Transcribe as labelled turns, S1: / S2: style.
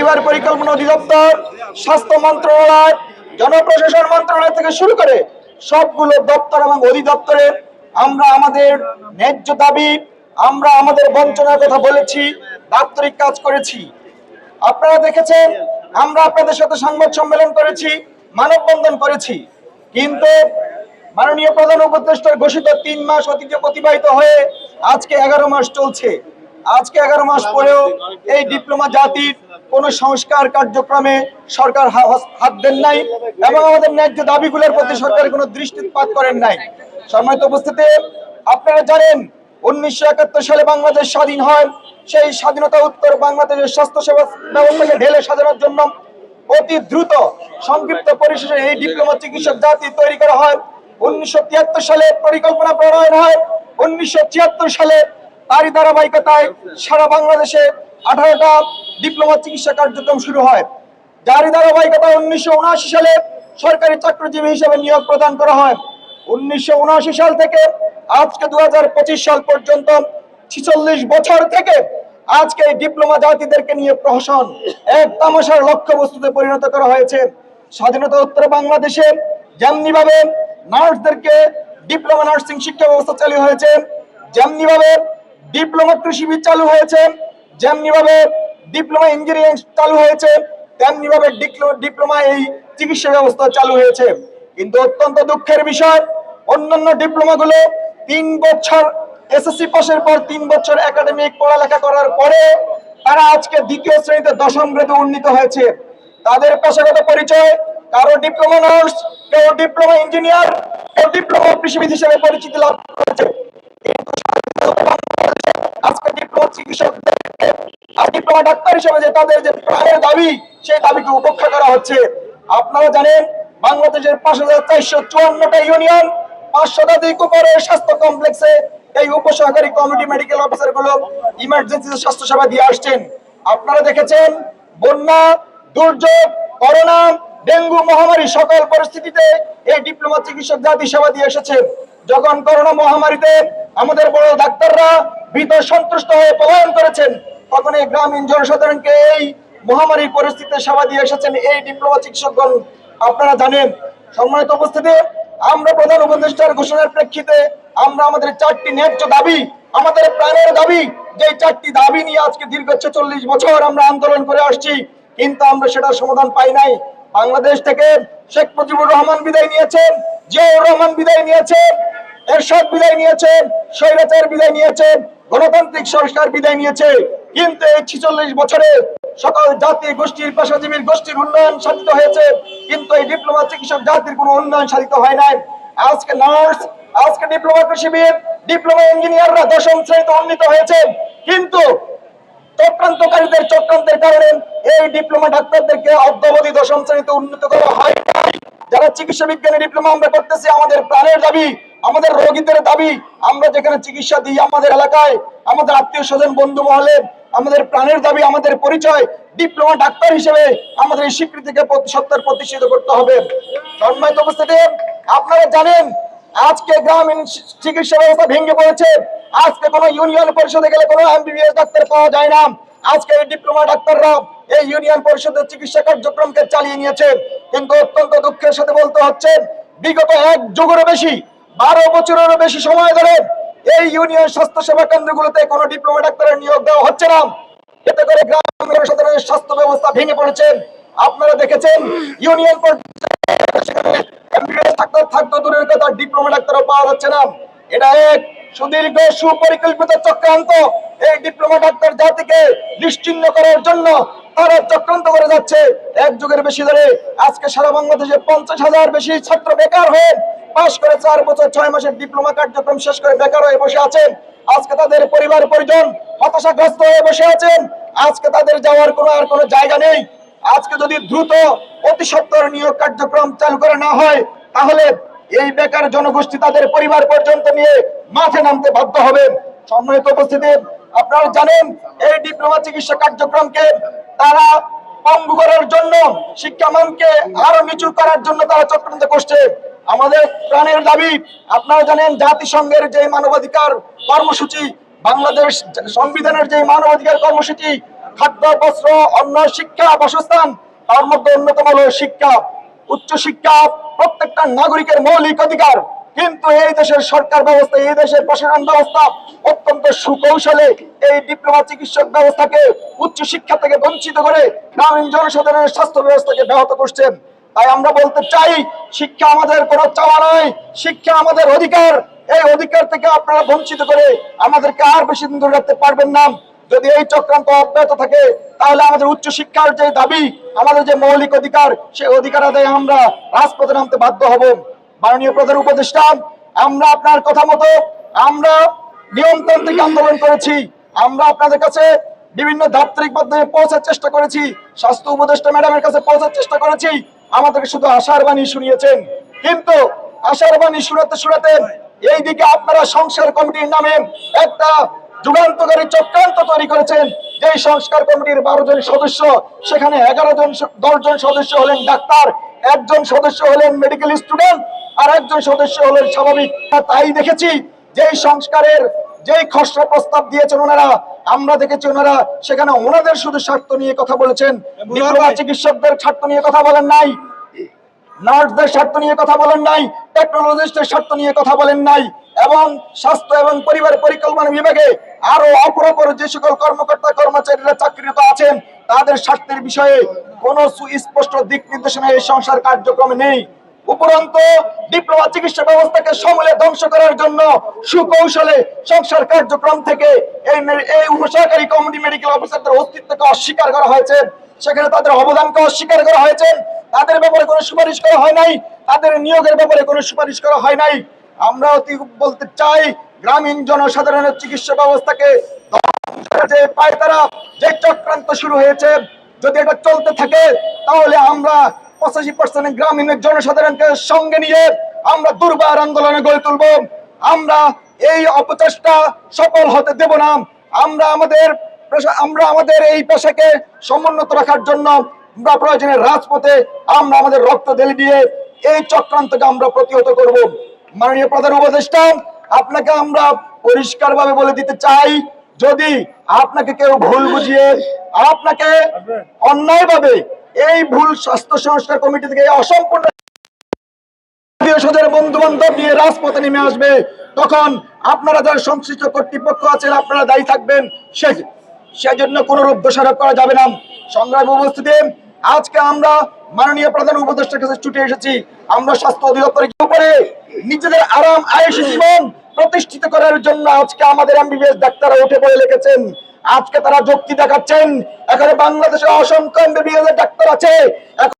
S1: পরিবার পরিকল্পনা অধিদপ্তর, স্বাস্থ্য মন্ত্রণালয়, জনপ্রশাসন মন্ত্রণালয় থেকে শুরু করে সবগুলো দপ্তর এবং অধিদপ্তরে আমরা আমাদের ন্যায্য দাবি, আমরা আমাদের বঞ্চনার কথা বলেছি, দাপ্তরিক কাজ করেছি। আপনারা দেখেছেন, আমরা আপনাদের সাথে সংবাদ সম্মেলন করেছি, মানববন্ধন করেছি। কিন্তু মাননীয় প্রধান উপদেষ্টার ঘোষিত তিন মাস অতীতে অতিবাহিত হয়ে আজকে এগারো মাস চলছে। আজকে এগারো মাস পরেও এই ডিপ্লোমা জাতির কোন সংস্কার কার্যক্রমে সরকার হাত দেন নাই এবং আমাদের ন্যায্য দাবিগুলোর প্রতি সরকার কোনো দৃষ্টিপাত করেন নাই। সম্মানিত উপস্থিতি, আপনারা জানেন উনিশশো একাত্তর সালে বাংলাদেশ স্বাধীন হয়, সেই স্বাধীনতা উত্তর বাংলাদেশের স্বাস্থ্য সেবা ব্যবস্থাকে ঢেলে সাজানোর জন্য অতি দ্রুত সংক্ষিপ্ত পরিশেষে এই ডিপ্লোমা চিকিৎসক জাতি তৈরি করা হয়। উনিশশো তিয়াত্তর সালে পরিকল্পনা প্রণয়ন হয়, উনিশশো ছিয়াত্তর সালে তারই ধারাবাহিকতায় সারা বাংলাদেশে আঠারোটা ডিপ্লোমা চিকিৎসা কার্যক্রম শুরু হয়, যারই ধারাবাহিকতা উনিশশো উনআশি সালে সরকারি চাকরিজীবী হিসেবে নিয়োগ প্রদান করা হয়। উনিশশো উনআশি সাল থেকে আজকে দুই হাজার পঁচিশ সাল পর্যন্ত ছিচল্লিশ বছর থেকে আজকে ডিপ্লোমা জাতিদেরকে নিয়ে প্রহসন এক লক্ষ্য বস্তুতে পরিণত করা হয়েছে। স্বাধীনতা উত্তর বাংলাদেশে যেমনি ভাবে নার্সদেরকে ডিপ্লোমা নার্সিং শিক্ষা ব্যবস্থা চালু হয়েছে যেমনি ভাবে ডিপ্লোমা কৃষিবিদ চালু হয়েছে যেমনি ভাবে ডিপ্লোমা ইঞ্জিনিয়ারিং চালু হয়েছে, তেমনি ভাবে ডিপ্লোমা এই চিকিৎসা ব্যবস্থা চালু হয়েছে। কিন্তু অত্যন্ত দুঃখের বিষয়, অন্যান্য ডিপ্লোমা গুলো তিন বছর এসএসসি পাশের পর তিন বছর একাডেমিক পড়ালেখা করার পরে তারা আজকে দ্বিতীয় শ্রেণীতে দশম গ্রেডে উন্নীত হয়েছে। তাদের পেশাগত পরিচয়, কারও ডিপ্লোমা নার্স কেউ ডিপ্লোমা ইঞ্জিনিয়ার কেউ ডিপ্লোমা কৃষিবিদ হিসেবে পরিচিতি লাভ করেছে। আজকে ডিপ্লোমা চিকিৎসকদেরকে আর ডিপ্লোমা ডাক্তার হিসেবে যে তাদের যে প্রাণের দাবি, সেই দাবিকে উপেক্ষা করা হচ্ছে। আপনারা জানেন, বাংলাদেশের পাঁচ হাজার চারশো চুয়ান্নটা ইউনিয়ন পাঁচ শতাধিক উপরে স্বাস্থ্য কমপ্লেক্সে এই উপসহকারী কমিটি মেডিকেল অফিসারগুলো ইমার্জেন্সি স্বাস্থ্য সেবা দিয়ে আসছেন। আপনারা দেখেছেন, বন্যা, দুর্যোগ, করোনা, ডেঙ্গু মহামারী সকল পরিস্থিতিতে এই ডিপ্লোমা চিকিৎসক জাতি সেবা দিয়ে এসেছেন। যখন করোনা মহামারীতে আমাদের বড় ডাক্তাররা ভীত সন্তুষ্ট হয়ে পলায়ন করেছেন তখন এই গ্রামীণ জনসাধারণকে এই মহামারীর পরিস্থিতিতে সেবা দিয়ে এসেছেন এই ডিপ্লোমা চিকিৎসকগণ। আপনারা জানেন, সম্মানিত উপস্থিতি, আমরা প্রধান উপদেষ্টার ঘোষণার প্রেক্ষিতে আমরা আমাদের চারটি ন্যায্য দাবি, আমাদের প্রাণের দাবি যে চারটি দাবি নিয়ে আজকে দীর্ঘ ছেচল্লিশ বছর আমরা আন্দোলন করে আসছি, কিন্তু আমরা সেটার সমাধান পাই নাই। বাংলাদেশ থেকে শেখ মুজিবুর রহমান বিদায় নিয়েছেন, জিয়াউর রহমান বিদায় নিয়েছেন, এরশাদ বিদায় নিয়েছেন, স্বৈরাচার বিদায় নিয়েছেন, গণতান্ত্রিক সংস্কার বিদায় নিয়েছে। কিন্তু এই ছিচল্লিশ বছরে সকল জাতি গোষ্ঠীর পেশাজীবীর গোষ্ঠীর উন্নয়ন সাধিত হয়েছে, কিন্তু এই ডিপ্লোমা চিকিৎসক জাতির কোনো উন্নয়ন সাধিত হয় নাই আজকে নার্স, আজকে ডিপ্লোমা কৃষিবিদ, ডিপ্লোমা ইঞ্জিনিয়াররা দশম শ্রেণীতে উন্নীত হয়েছে কিন্তু চক্রান্তকারীদের চক্রান্তের কারণে এই ডিপ্লোমা ডাক্তারদেরকে অদ্যবধি দশম শ্রেণীতে উন্নীত করা হয় নাই। যারা চিকিৎসা বিজ্ঞানে ডিপ্লোমা আমরা করতেছি, আমাদের প্রাণের দাবি, আমাদের রোগীদের দাবি, আমরা যেখানে চিকিৎসা দিই আমাদের এলাকায়, আমাদের আত্মীয় স্বজন, বন্ধু মহলে আমাদের প্রাণের দাবি, আমাদের পরিচয় ডিপ্লোমা ডাক্তার হিসেবে আমাদের এই স্বীকৃতিকে সত্তর প্রতিষ্ঠিত করতে হবে। সম্মানিত উপস্থিতি, আপনারা জানেন, আজকে গ্রামীণ চিকিৎসা ব্যবস্থা ভেঙে পড়েছে। আজকে কোনো ইউনিয়ন পরিষদে গেলে কোনো এমবিবিএস ডাক্তার পাওয়া যায় না। আজকে এই ডিপ্লোমা ডাক্তাররা এই ইউনিয়ন পরিষদের চিকিৎসা কার্যক্রমকে চালিয়ে নিয়েছে। কিন্তু অত্যন্ত দুঃখের সাথে বলতে হচ্ছে, বিগত এক যুগেরও বেশি, বারো বছরেরও বেশি সময় ধরে এই ইউনিয়ন স্বাস্থ্য সেবা কেন্দ্রগুলোতে কোনো ডিপ্লোমা ডাক্তারের নিয়োগ দেওয়া হচ্ছে না। এতে করে গ্রামের সাধারণের স্বাস্থ্য ব্যবস্থা ভেঙে পড়েছে। আপনারা দেখেছেন, ইউনিয়ন দূরের কথা ডিপ্লোমা ডাক্তারও পাওয়া যাচ্ছে না। এটা এক সুদীর্ঘ সুপরিকল্পিত চক্রান্ত। এই ডিপ্লোমা ডাক্তার জাতিকে নিশ্চিহ্ন করার জন্য তারা চক্রান্ত করে যাচ্ছে। এক যুগের বেশি ধরে আজকে সারা বাংলাদেশে পঞ্চাশ হাজার বেশি ছাত্র বেকার হয়ে পাশ করে চার বছর, ছয় মাসের ডিপ্লোমা কার্যক্রম শেষ করে বেকার হয়ে বসে আছেন। আজকে তাদের পরিবার পরিজন হতাশাগ্রস্ত হয়ে বসে আছেন। আজকে তাদের যাওয়ার কোনো আর কোনো জায়গা নেই। আজকে যদি দ্রুত অতি সত্বর নিয়োগ কার্যক্রম চালু করে না হয়, তাহলে এই বেকার জনগোষ্ঠী তাদের পরিবার পর্যন্ত নিয়ে মাঠে নামতে বাধ্য হবে। সম্মানিত উপস্থিতি, আপনারা জানেন, এই ডিপ্লোমা চিকিৎসা কার্যক্রমকে তারা পঙ্গু করার জন্য শিক্ষামানকে আরও নিচু করার জন্য তারা চক্রান্ত করছে। আমাদের প্রাণের দাবি, আপনারা জানেন জাতিসংঘের যে মানবাধিকার কর্মসূচি, বাংলাদেশ সংবিধানের যে মানবাধিকার কর্মসূচি, খাদ্য, বস্ত্র, অন্ন, শিক্ষা, বাসস্থান, তার মধ্যে অন্যতম হলো শিক্ষা। উচ্চ শিক্ষা প্রত্যেকটা নাগরিকের মৌলিক অধিকার। কিন্তু এই দেশের সরকার ব্যবস্থা, এই দেশের প্রশাসন ব্যবস্থা অত্যন্ত সুকৌশলে এই ডিপ্লোমা চিকিৎসক ব্যবস্থাকে উচ্চ শিক্ষা থেকে বঞ্চিত করে গ্রামীণ জনসাধারণের স্বাস্থ্য ব্যবস্থাকে ব্যাহত করছেন। তাই আমরা বলতে চাই, শিক্ষা আমাদের কোনো চাওয়া নয় শিক্ষা আমাদের অধিকার। এই অধিকার থেকে আপনারা বঞ্চিত করে আমাদেরকে আর বেশি দিন ধরে রাখতে পারবেন না। যদি এই চক্রান্ত অব্যাহত থাকে, তাহলে আমাদের উচ্চ শিক্ষার যে দাবি, আমাদের যে মৌলিক অধিকার, সেই অধিকার আদায়ে আমরা রাজপথে নামতে বাধ্য হব। মাননীয় প্রধান উপদেষ্টা, আমরা আপনার কথা মতো আমরা নিয়মতান্ত্রিক আন্দোলন করেছি। আমরা আপনাদের কাছে বিভিন্ন দাপ্তরিক মাধ্যমে পৌঁছার চেষ্টা করেছি। স্বাস্থ্য উপদেষ্টা ম্যাডামের কাছে পৌঁছার চেষ্টা করেছি। আমাদেরকে শুধু আশার বাণী শুনিয়েছেন। কিন্তু আশার বাণী শুনাতে শুনাতে এইদিকে আপনারা সংস্কার কমিটির নামে একটা যুগান্তকারী চক্রান্ত তৈরি করেছেন। যেই সংস্কার কমিটির বারো জন সদস্য, সেখানে এগারো জন দশ জন সদস্য হলেন ডাক্তার, একজন সদস্য হলেন মেডিকেল স্টুডেন্ট আর একজন সদস্য হলেন স্বাভাবিক। তাই দেখেছি যেই সংস্কারের যেই খসড়া প্রস্তাব দিয়েছেন ওনারা আমরা দেখেছি ওনারা সেখানে ওনাদের শুধু স্বার্থ নিয়ে কথা বলেছেন। চিকিৎসকদের স্বার্থ নিয়ে কথা বলেন নাই। নার্সদের স্বার্থ নিয়ে কথা বলেন নাই। টেকনোলজিস্টের স্বার্থ নিয়ে কথা বলেন নাই। এবং স্বাস্থ্য এবং পরিবার পরিকল্পনা বিভাগে আরও অপর অপর যে সকল কর্মকর্তা কর্মচারীরা চাকরিরত আছেন তাদের স্বার্থের বিষয়ে কোন সুস্পষ্ট দিক নির্দেশনা এই সংসার কার্যক্রমে নেই। উপরন্তু ডিপ্লোমা চিকিৎসা ব্যবস্থাকে সমূলে ধ্বংস করার জন্য সুকৌশলে সংসার কার্যক্রম থেকে এই এই কমিটি মেডিকেল অফিসারদের অস্তিত্বকে অস্বীকার করা হয়েছে। সেখানে তাদের অবদানকে অস্বীকার করা হয়েছে। তাদের ব্যাপারে কোনো সুপারিশ করা হয় নাই। তাদের নিয়োগের ব্যাপারে কোনো সুপারিশ করা হয় নাই। আমরা অতি বলতে চাই, গ্রামীণ জনসাধারণের চিকিৎসা ব্যবস্থাকে যে পায়তারা, যে চক্রান্ত শুরু হয়েছে, যদি এটা চলতে থাকে, তাহলে আমরা পঁচাশি পার্সেন্ট গ্রামীণ জনসাধারণকে সঙ্গে নিয়ে আমরা দুর্বার আন্দোলনে গড়ে তুলব। আমরা এই অপচেষ্টা সফল হতে দেব না। আমরা আমাদের আমরা আমাদের এই পেশাকে সমুন্নত রাখার জন্য আমরা প্রয়োজনে রাজপথে আমরা আমাদের রক্ত ঢেলে দিয়ে এই চক্রান্তকে আমরা প্রতিহত করব। মাননীয় প্রধান উপদেষ্টা, আপনাকে আমরা পরিষ্কার ভাবে বলে দিতে চাই, যদি আপনাকে কেউ ভুল বুঝিয়ে আপনাকে অন্যায়ভাবে এই ভুল স্বাস্থ্য সংস্কার কমিটি থেকে অসম্পূর্ণ বন্ধু বান্ধব নিয়ে রাজপথে নেমে আসবে। তখন আপনারা যারা সংশ্লিষ্ট কর্তৃপক্ষ আছেন, আপনারা দায়ী থাকবেন। সে রূপ দোষারোপ করা যাবে না। সংগ্রাম উপস্থিতি। আজকে আমরা মাননীয় প্রধান উপদেষ্টার কাছে ছুটে এসেছি। আমরা স্বাস্থ্য অধিদপ্তরের নিজেদের আরাম আয়েসী জীবন প্রতিষ্ঠিত করার জন্য আজকে আমাদের এমবিবিএস ডাক্তাররা উঠে পড়ে লেগেছেন আজকে তারা যুক্তি দেখাচ্ছেন। এখানে বাংলাদেশে অসংখ্য ডাক্তার আছে।